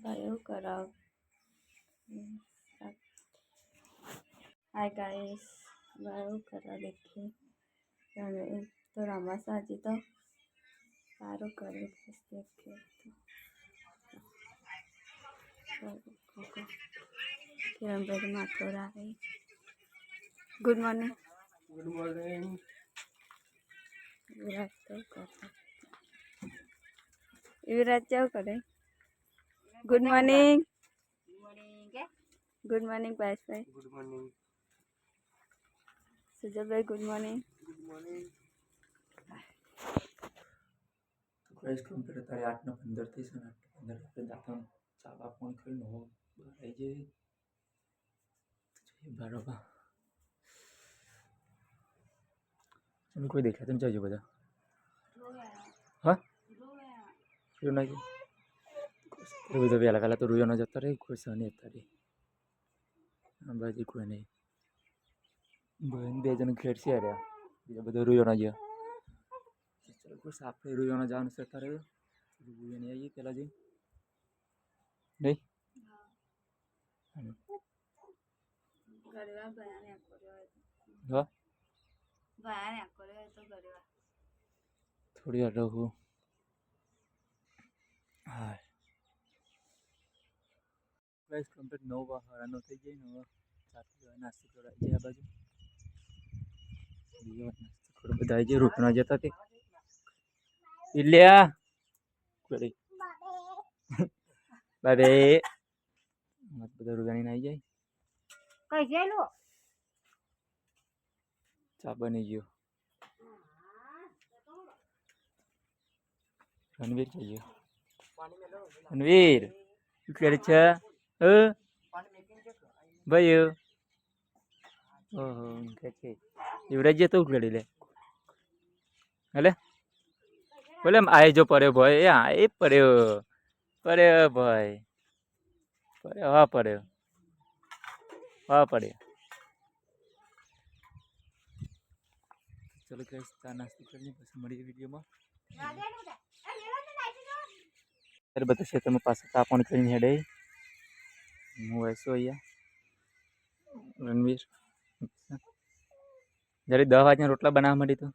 ભાઈઓ કરાવ hi guys ભાઈઓ કરાવ દેખીએ હવે તો રમા સાજી તો સારું કર્યું બસ દેખીએ તો કિરણભાઈ માથો રાખે good morning good morning Virat તો કરતા વિરાટ કેવું કરે ગુડ મોર્નિંગ ગુડ મોર્નિંગ ભાઈ good morning સુજલભાઈ good morning good morning price computer તારે આઠને પંદર થઈ છે ને આઠને પંદર આપણે દાખલા ચાવા ફોન કરી નવો બહાર આવી જઈએ જોઈએ બરાબર તમે કોઈ દેખાતું નહીં જજો બધા હા રૂયો ના એ બધો વહેલા વહેલા તો રૂયો ન જતો રહી કોઈ સહ નહીં અત્યારે બાજુ કોઈ નહીં. બહેન બે જણ ઘેર છે રહ્યા બીજા બધો રૂયો ના ગયા. ચાલો બસ આપણે રૂયાના જવાનું છે અત્યારે. રૂયાને આવીએ પહેલાં જઈ નહીં? થોડી વાર રહું. હા. બસ કમ્પ્લીટ નવ વાળાનો થઈ જાય ને હવે ચાલુ નાસ્તો કરવા જાય આ બાજુ બીજો નાસ્તો કરવા બધા આવી જાય રોટના જતા તે ઇલ્યા કરી બાબે મત બધા રૂગાની આવી જાય કઈ ગયેલું ચા બની ગયો રણવીર થઈ ગયો રણવીર શું કરે છે હ ભાઈ ઓહો એમ કે છે યુવરાજ તો ઉકળી લે હલે બોલે આય જો પડ્યો ભાઈ આ એ પડ્યો પડ્યો ભાઈ પડ્યો હા પડ્યો હા પડ્યો ચલો ગાઈસ ચા નાસ્તો કરીને પછી મળીએ વિડીયોમાં ત્યારે બધા ક્ષેત્રમાં પાસે ચા પણ કરીને હેડે હું અહીંયા? રણવીર? જ્યારે દસ વાગ્યા રોટલા બનાવવા માંડી તો?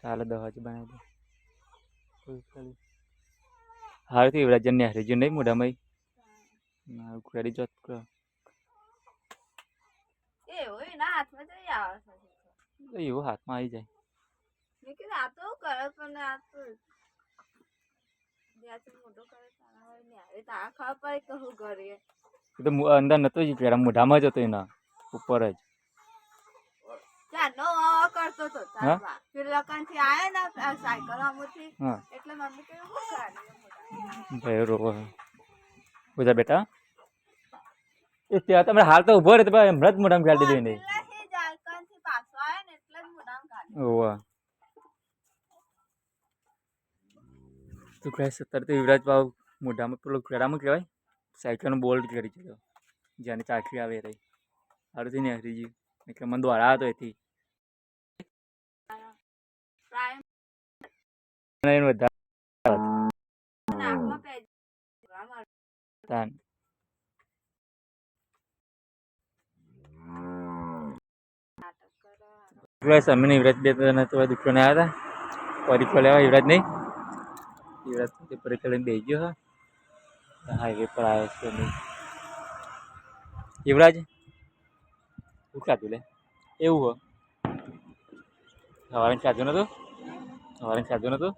ચાલો દસ વાગે બનાવી દો હારું તો યુવરાજન ને હરીજુ નહીં મોઢામાં મારું ઉખેડી જોત કરો. એવું હાથમાં આવે જાય. તો આ અંદર નતો જ પેલા મોઢામાં જ હતો એના ઉપર જ. ચાનો આવા કરતો તો હા? તારા પેલા આયા ને સાયકલ આમથી એટલે મમ્મી કહ્યું હું કરીએ ભાઈ રોવો બધા બેટા? એ ત્યાં તમે હાલ તો ઊભો રહે તો હમણાં જ મોઢામાં ગાડી દીધું. નહીં પેલાથી ઝારખંડથી પાછો આવ્યો ને એટલે જ મોઢામાં કાઢ્યું ઓવા તું કહે અત્યારે તો યુવરાજ ભાવ મોઢામાં પેલો કેળામાં કહેવાય સાયકલનો બોલ્ટ કરી દીધો જ્યાંની ચાકરી આવે રહી. હારુંથી ને હરીજી એટલે મને દ્વારા હતો એથી. વધારે યુવરાજ અમે યુવરાજ બે દુકાને આવ્યા હતા પરીક્ષા લેવા યુવરાજ નહીં પોતે પરીક્ષા લઈને બેસી ગયો હા હાઈવે પર આવ્યો છે નહીં યુવરાજ ખાધું લે એવું હો સવારે ખાધું નતું સવારે ખાધું નતું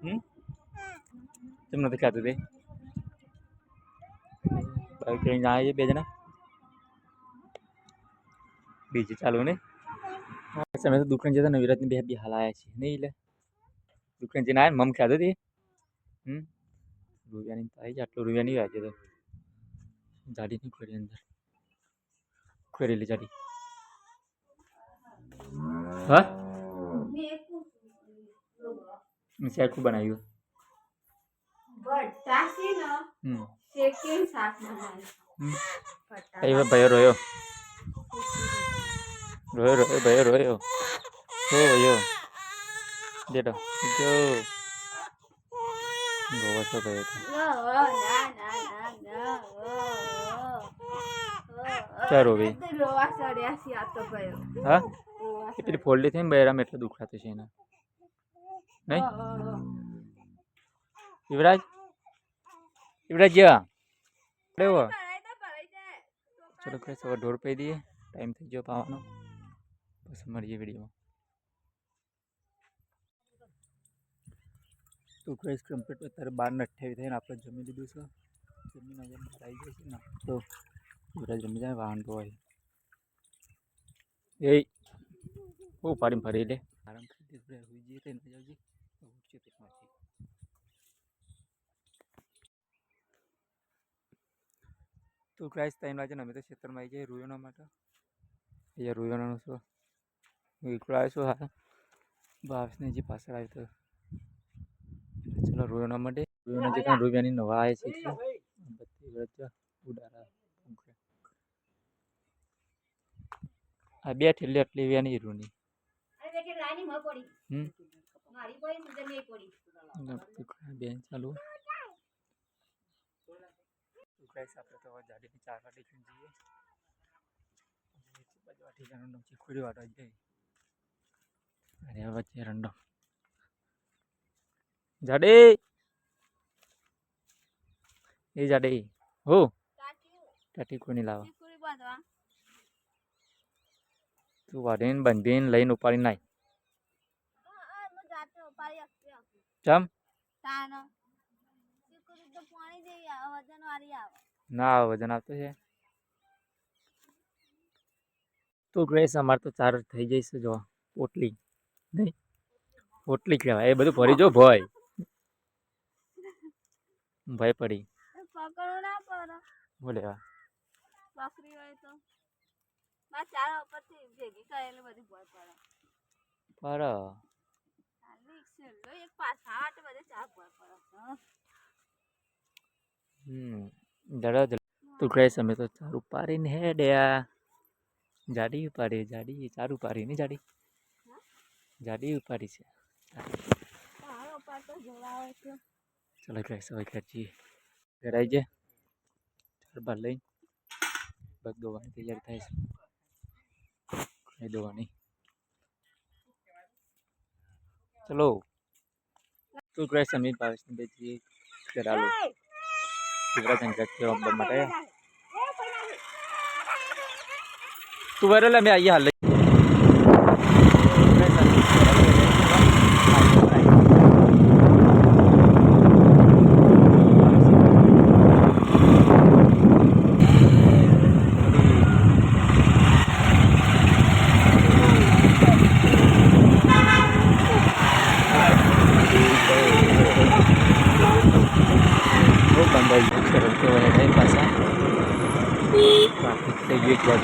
હમ કેમ નથી ખાધું તે બાઈક લઈને આવે છે બે જણા બીજું ચાલુ ને તમે તો દુકાન જતા ને વિરાટની બે બે હાલ આવ્યા છે નહીં એટલે દુકાન જઈને આવ્યા ને મમ ખાધું તે હમ રૂપિયાની તો આવી જાય આટલું રૂપિયા નહીં વાંચે તો જાડી નહીં ખોરી અંદર ખોરેલી જાડી હા શેકું બનાવ્યું ભટ્ટા છે ને હમ શેકીને શાક બનાવ્યું હમ ભટ્ટા એ ભાઈઓ રોયો રોયો રોયો ભાઈઓ રોયો રોયો દેડો જો ગોવા તો ગયો ચાલ રોવી. રોવા સડ્યા છે આ તો ગયો હા? એ પેલી ફોલ્ડી થઈને બહેરામ એટલે દુખાતું છે એના. નહીં? યુવરાજ? યુવરાજ જા. રેવો ચલો કઈ સવાર ઢોર પી દઈએ. ટાઈમ થઈ ગયો પાવાનો. પછી મળીએ વિડીયોમાં તો ક્રેશ કમ્પ્લીટ અત્યારે બાર ને અઠ્યાવીસ થઈને આપણે જમી લીધું છે. જમીન બહાર આવી જાય છે ને, તો બધા જમી જાય તો હોય એ બહુ પાડીને ફરી લે. આરામ કરી દે, આપણે હોઈ જઈએ તો જાવજી ઉઠશે તો ક્રાઇસ ટાઈમ લાગે ને અમે તો ક્ષેત્રમાં આવી જઈએ રૂયોના માટે. અહીંયા રૂયોનાનું શું? આવ્યો હા. ભાવેશને જે પાછળ આવ્યો તો. રૂપિયાની નવા આવે છે બત્તી વચ્ચે ઉડારા ભૂંકે. આ બે ઠેલી આટલી વ્યાની રૂની. હમ? બેન ચાલુ આપણે તો જાડી ની ચાર વાટી જઈએ. બાજુ વાટી જવાનું ચીખુડી વાટવા જઈએ અરે વચ્ચે રંડો. જાડે એ જાડે હો ટાટી નહીં લાવો તું વાઢીને બંધીને લઈને ઉપાડી નાય ચમ ના વજન આવતું છે તો ગ્રેસ અમારે તો ચાર થઈ જઈશ જો પોટલી નહીં પોટલી કહેવાય એ બધું ભરી જો ભય ભય પડી પકડો ના પડો. બોલે બકરી હોય તો. મારા ચાર ઉપરથી ભેગી કરેલી બધી ભોય પડે. પર ખાલી એક છેલ્લો એક પાછા આઠ બધે ચાર ભોય પડે. હમ હમ જરા તું ગ્રેસ અમે તો ચાર ઉપાડીને હે ડ્યા. જાડી ઉપાડી જાડી ચાર ઉપાડી નહીં જાડી. જાડી ઉપાડી છે. તારો પાટો જોડાવે છે. ચલો ગ્રેસ હવે ઘેર જઈએ ઘેર આવી જાય બાર લઈને બસ દોવાની તૈયારી થાય છે ખાઈ દોવાની ચલો તું ગ્રેસ અમે ભાવેશને બે જઈએ ઘર આલો યુવરાજ અંકલ કે રમવા માટે તું વરેલા મેં અહીંયા હાલ બહુ બંધાઈ ગયું છે રસ્તો વહે જાય પાછા ટ્રાફિક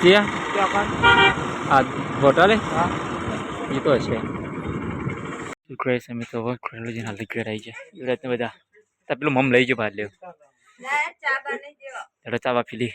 ક્યાં? આ હોટલે? એ તો છે. ક્રેશ અમે તો હવે ઘરેલું જઈને હાલ ઘેર આવી જાય એ બધા તા પેલું મમ લઈ ગયો બહાર લેવું. ના ચા પીલી